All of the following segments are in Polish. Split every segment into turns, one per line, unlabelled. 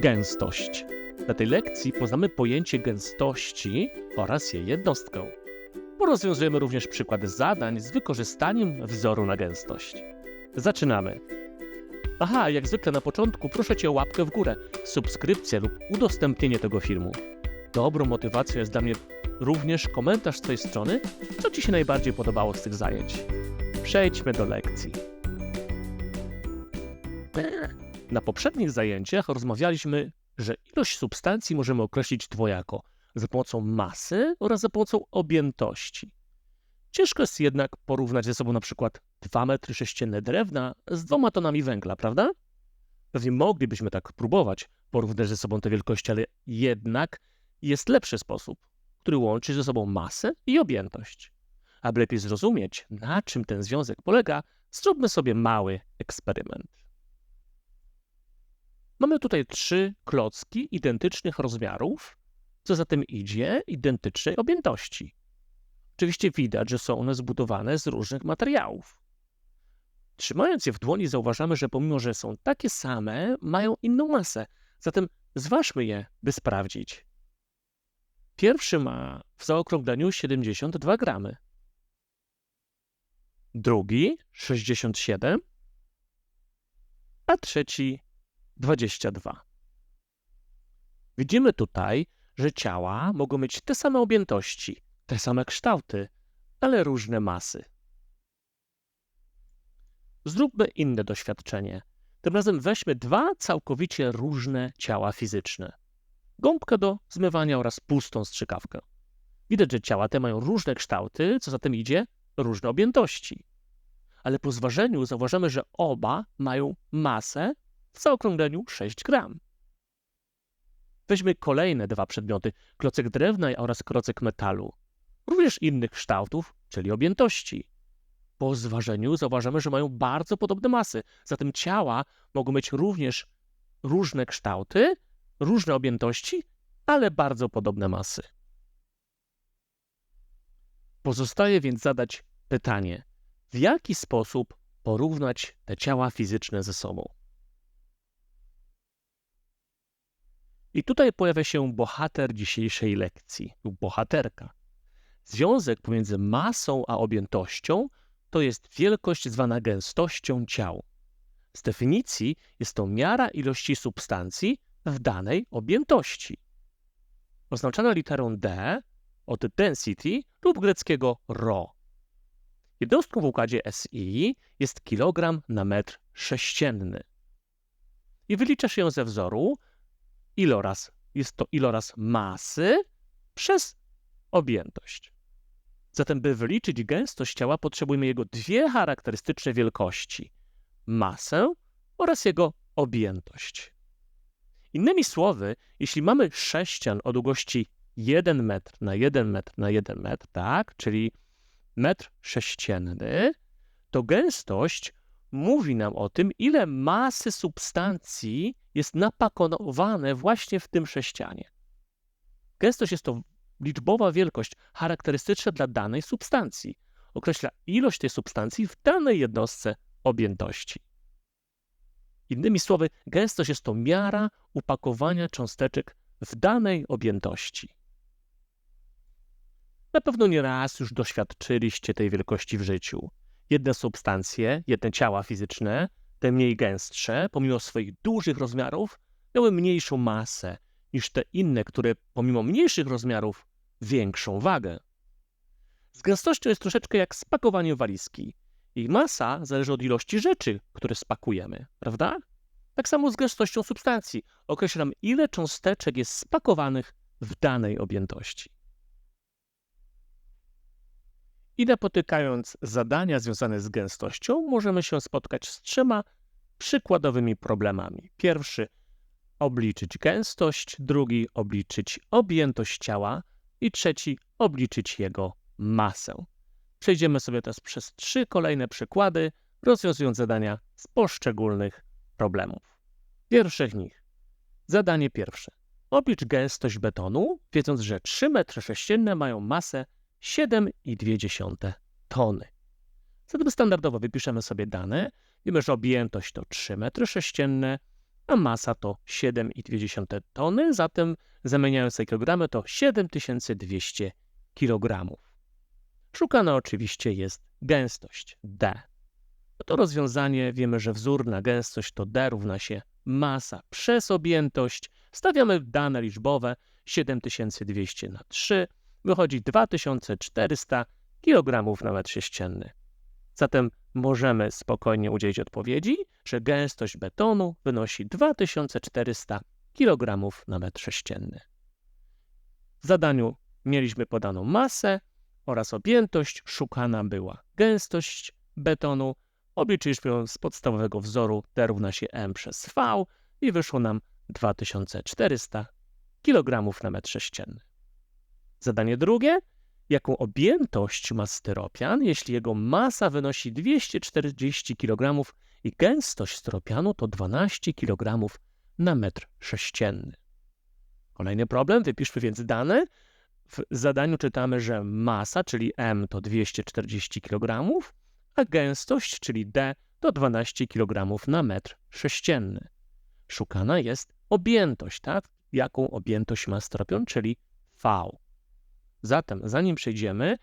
Gęstość. Na tej lekcji poznamy pojęcie gęstości oraz jej jednostkę. Porozwiązujemy również przykłady zadań z wykorzystaniem wzoru na gęstość. Zaczynamy. Aha, jak zwykle na początku proszę Cię o łapkę w górę, subskrypcję lub udostępnienie tego filmu. Dobrą motywacją jest dla mnie również komentarz z Twojej strony, co Ci się najbardziej podobało z tych zajęć. Przejdźmy do lekcji. Na poprzednich zajęciach rozmawialiśmy, że ilość substancji możemy określić dwojako za pomocą masy oraz za pomocą objętości. Ciężko jest jednak porównać ze sobą na przykład 2 metry sześcienne drewna z dwoma tonami węgla, prawda? Pewnie moglibyśmy tak próbować porównać ze sobą te wielkości, ale jednak jest lepszy sposób, który łączy ze sobą masę i objętość. Aby lepiej zrozumieć, na czym ten związek polega, zróbmy sobie mały eksperyment. Mamy tutaj trzy klocki identycznych rozmiarów, co za tym idzie identycznej objętości. Oczywiście widać, że są one zbudowane z różnych materiałów. Trzymając je w dłoni, zauważamy, że pomimo, że są takie same, mają inną masę. Zatem zważmy je, by sprawdzić. Pierwszy ma w zaokrągleniu 72 gramy. Drugi 67, a trzeci 22. Widzimy tutaj, że ciała mogą mieć te same objętości, te same kształty, ale różne masy. Zróbmy inne doświadczenie. Tym razem weźmy dwa całkowicie różne ciała fizyczne. Gąbkę do zmywania oraz pustą strzykawkę. Widać, że ciała te mają różne kształty, co za tym idzie różne objętości. Ale po zważeniu zauważamy, że oba mają masę w zaokrągleniu 6 gram. Weźmy kolejne dwa przedmioty, klocek drewna oraz klocek metalu, również innych kształtów, czyli objętości. Po zważeniu zauważamy, że mają bardzo podobne masy, zatem ciała mogą mieć również różne kształty, różne objętości, ale bardzo podobne masy. Pozostaje więc zadać pytanie, w jaki sposób porównać te ciała fizyczne ze sobą. I tutaj pojawia się bohater dzisiejszej lekcji lub bohaterka. Związek pomiędzy masą a objętością to jest wielkość zwana gęstością ciał. Z definicji jest to miara ilości substancji w danej objętości. Oznaczana literą D od density lub greckiego rho. Jednostką w układzie SI jest kilogram na metr sześcienny. I wylicza się ją ze wzoru iloraz. Jest to iloraz masy przez objętość. Zatem, by wyliczyć gęstość ciała, potrzebujemy jego dwie charakterystyczne wielkości: masę oraz jego objętość. Innymi słowy, jeśli mamy sześcian o długości 1 metr na 1 metr na 1 metr, tak, czyli metr sześcienny, to gęstość mówi nam o tym, ile masy substancji jest napakowane właśnie w tym sześcianie. Gęstość jest to liczbowa wielkość charakterystyczna dla danej substancji. Określa ilość tej substancji w danej jednostce objętości. Innymi słowy, gęstość jest to miara upakowania cząsteczek w danej objętości. Na pewno nie raz już doświadczyliście tej wielkości w życiu. Jedne substancje, jedne ciała fizyczne, te mniej gęstsze, pomimo swoich dużych rozmiarów, miały mniejszą masę niż te inne, które pomimo mniejszych rozmiarów większą wagę. Z gęstością jest troszeczkę jak spakowanie walizki. Jej masa zależy od ilości rzeczy, które spakujemy, prawda? Tak samo z gęstością substancji. Określa nam, ile cząsteczek jest spakowanych w danej objętości. I napotykając zadania związane z gęstością, możemy się spotkać z trzema przykładowymi problemami. Pierwszy obliczyć gęstość, drugi obliczyć objętość ciała i trzeci obliczyć jego masę. Przejdziemy sobie teraz przez trzy kolejne przykłady, rozwiązując zadania z poszczególnych problemów. Pierwsze z nich. Zadanie pierwsze. Oblicz gęstość betonu, wiedząc, że 3 m3 mają masę 7,2 tony. Zatem standardowo wypiszemy sobie dane. Wiemy, że objętość to 3 metry sześcienne, a masa to 7,2 tony, zatem zamieniając te kilogramy to 7200 kg. Szukana oczywiście jest gęstość D. To rozwiązanie wiemy, że wzór na gęstość to D równa się masa przez objętość. Stawiamy dane liczbowe 7200 na 3, wychodzi 2400 kg na metr sześcienny. Zatem możemy spokojnie udzielić odpowiedzi, że gęstość betonu wynosi 2400 kg na metr sześcienny. W zadaniu mieliśmy podaną masę oraz objętość, szukana była gęstość betonu. Obliczyliśmy ją z podstawowego wzoru T równa się m przez V i wyszło nam 2400 kg na metr sześcienny. Zadanie drugie. Jaką objętość ma styropian, jeśli jego masa wynosi 240 kg i gęstość styropianu to 12 kg na metr sześcienny? Kolejny problem, wypiszmy więc dane. W zadaniu czytamy, że masa, czyli m, to 240 kg, a gęstość, czyli d, to 12 kg na metr sześcienny. Szukana jest objętość, tak? Jaką objętość ma styropian, czyli V. Zatem, zanim przejdziemy,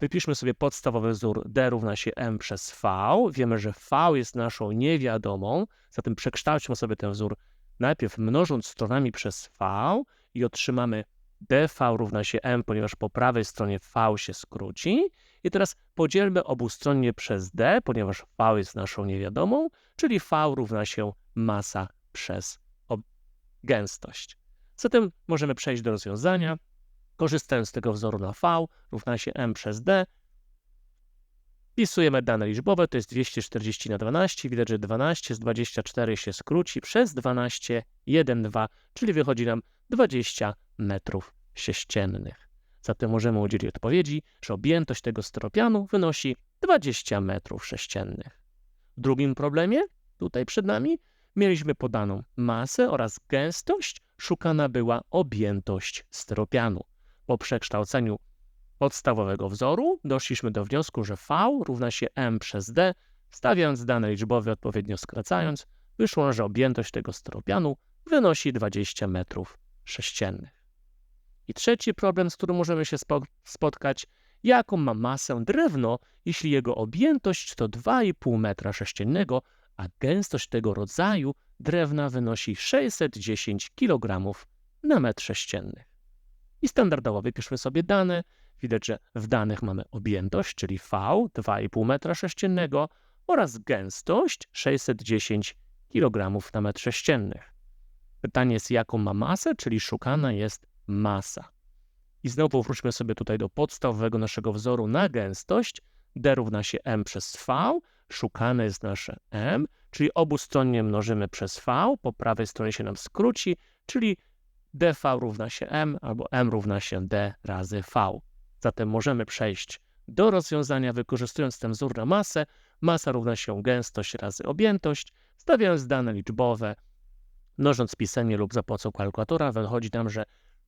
wypiszmy sobie podstawowy wzór D równa się M przez V. Wiemy, że V jest naszą niewiadomą, zatem przekształćmy sobie ten wzór najpierw mnożąc stronami przez V i otrzymamy dv równa się m, ponieważ po prawej stronie v się skróci. I teraz podzielmy obustronnie przez d, ponieważ v jest naszą niewiadomą, czyli v równa się masa przez gęstość. Zatem możemy przejść do rozwiązania. Korzystając z tego wzoru na v równa się m przez d, Wpisujemy dane liczbowe, to jest 240 na 12. Widać, że 12 z 24 się skróci przez 12, 1, 2, czyli wychodzi nam 20 metrów sześciennych. Zatem możemy udzielić odpowiedzi, że objętość tego styropianu wynosi 20 metrów sześciennych. W drugim problemie, tutaj przed nami, mieliśmy podaną masę oraz gęstość, szukana była objętość styropianu. Po przekształceniu podstawowego wzoru doszliśmy do wniosku, że V równa się m przez d, stawiając dane liczbowe odpowiednio skracając, wyszło, że objętość tego styropianu wynosi 20 metrów sześciennych. I trzeci problem, z którym możemy się spotkać, jaką ma masę drewno, jeśli jego objętość to 2,5 metra sześciennego, a gęstość tego rodzaju drewna wynosi 610 kg na metr sześcienny. I standardowo wypiszmy sobie dane. Widać, że w danych mamy objętość, czyli V 2,5 metra sześciennego oraz gęstość 610 kg na metr sześcienny. Pytanie jest, jaką ma masę, czyli szukana jest masa. I znowu wróćmy sobie tutaj do podstawowego naszego wzoru na gęstość. D równa się m przez v, szukane jest nasze m, czyli obustronnie mnożymy przez v, po prawej stronie się nam skróci, czyli dv równa się m albo m równa się d razy v. Zatem możemy przejść do rozwiązania wykorzystując ten wzór na masę. Masa równa się gęstość razy objętość, stawiając dane liczbowe, mnożąc pisemnie lub za pomocą kalkulatora, wychodzi nam, że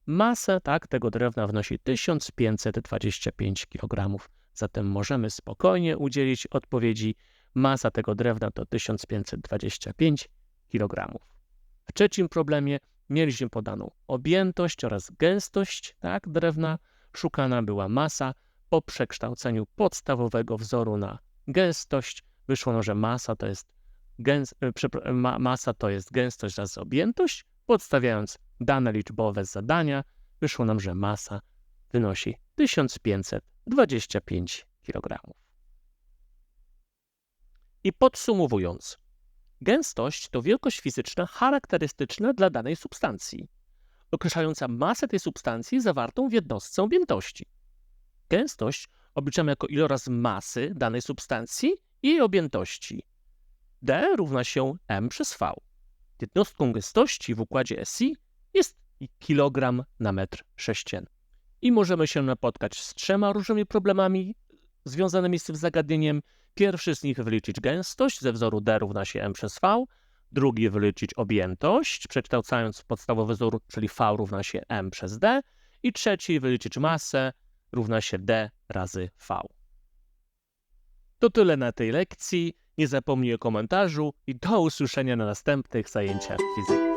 Masa tak, tego drewna wynosi 1525 kg. Zatem możemy spokojnie udzielić odpowiedzi. Masa tego drewna to 1525 kg. W trzecim problemie mieliśmy podaną objętość oraz gęstość tak, drewna. Szukana była masa. Po przekształceniu podstawowego wzoru na gęstość wyszło, no, że masa to jest, gęs e, masa to jest gęstość razy objętość. Podstawiając dane liczbowe z zadania, wyszło nam, że masa wynosi 1525 kg. I podsumowując, gęstość to wielkość fizyczna charakterystyczna dla danej substancji, określająca masę tej substancji zawartą w jednostce objętości. Gęstość obliczamy jako iloraz masy danej substancji i jej objętości. D równa się m przez v. Jednostką gęstości w układzie SI jest kilogram na metr sześcienny. I możemy się napotkać z trzema różnymi problemami związanymi z tym zagadnieniem. Pierwszy z nich wyliczyć gęstość ze wzoru D równa się M przez V, drugi wyliczyć objętość, przekształcając podstawowy wzór, czyli V równa się M przez D i trzeci wyliczyć masę równa się D razy V. To tyle na tej lekcji. Nie zapomnij o komentarzu i do usłyszenia na następnych zajęciach fizyki.